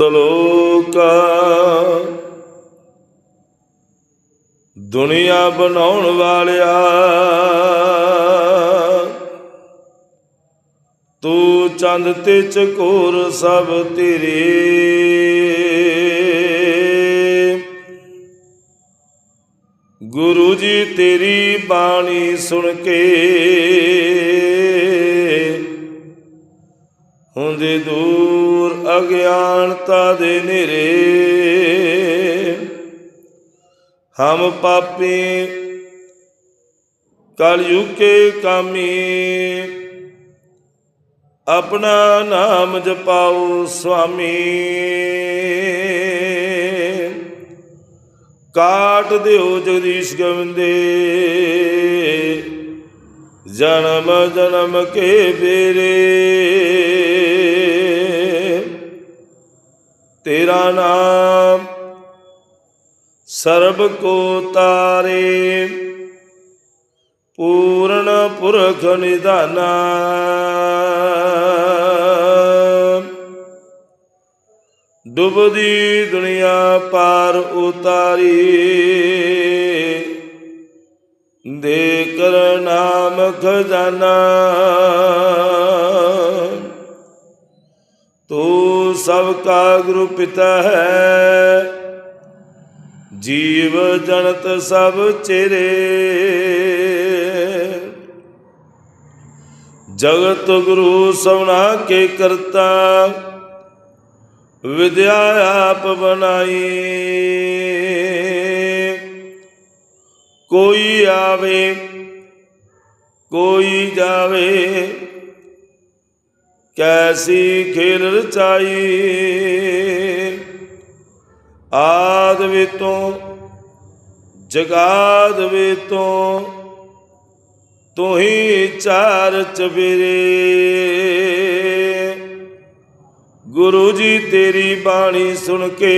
ਸ਼ਲੋਕ। ਦੁਨੀਆ ਬਣਾਉਣ ਵਾਲਿਆ, ਤੂੰ ਚੰਦ ਤੇ ਚਕੋਰ ਸਭ ਤੇਰੇ। ਗੁਰੂ ਜੀ ਤੇਰੀ ਬਾਣੀ ਸੁਣ ਕੇ ਹੁੰਦੀ ਦੂਰ ਅਗਿਆਨਤਾ ਦੇ ਨੇਰੇ। ਹਮ ਪਾਪੀ ਕਲਯੁਗ ਕੇ ਕਾਮੀ। ਆਪਣਾ ਨਾਮ ਜਪਾਓ ਸੁਆਮੀ ਕਾਟ ਦਿਓ ਜਗਦੀਸ਼ ਗਵੰਦੇ। ਜਨਮ ਜਨਮ ਕੇ ਫੇਰੇ ਸਰਬ ਕੋ ਤਾਰੇ, ਪੂਰਨ ਪੁਰਖ ਨਿਧਾਨਾ। ਡੁੱਬਦੀ ਦੁਨੀਆ ਪਾਰ ਉਤਾਰੀ ਦੇ ਕਰ ਨਾਮ ਖਜ਼ਾਨਾ। ਤੂੰ ਸਭ ਕਾ ਗੁਰੂ ਪਿਤਾ ਹੈ ਜੀਵ ਜਨਤ ਸਭ ਚਿਰੇ। ਜਗਤ ਗੁਰੂ ਸਭਨਾ ਕੇ ਕਰਤਾ, ਵਿਦਿਆ ਆਪ ਬਣਾਈ। ਕੋਈ ਆਵੇ, ਕੋਈ ਜਾਵੇ, ਕੈਸੀ ਖੇਲ ਰਚਾਈ। ਆਦ ਵੇ ਤੋਂ ਜਗਾਦ ਵੇ ਤੋਂ ਤੂੰ ਹੀ ਚਾਰ ਚਬੇਰੇ ਗੁਰੂ ਜੀ ਤੇਰੀ ਬਾਣੀ ਸੁਣ ਕੇ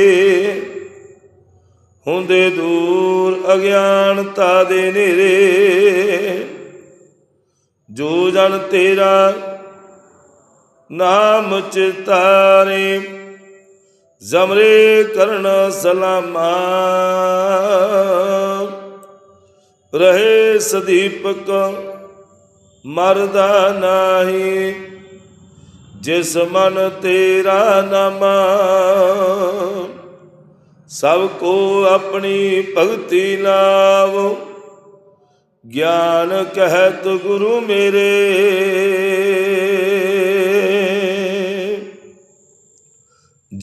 ਹੁੰਦੇ ਦੂਰ ਅਗਿਆਨਤਾ ਦੇ ਨੇਰੇ ਜੋ ਜਨ ਤੇਰਾ ਨਾਮ ਚਿਤਾਰੇ ਜ਼ਮਰੇ ਕਰਨ ਸਲਾਮਾ। ਰਹੇ ਸਦੀਪਕ, ਮਰਦਾ ਨਾਹੀ, ਜਿਸ ਮਨ ਤੇਰਾ ਨਾਮਾ। ਸਭ ਕੋ ਆਪਣੀ ਭਗਤੀ ਲਾਵੋ। ਗਿਆਨ ਕਹਿਤ ਗੁਰੂ ਮੇਰੇ।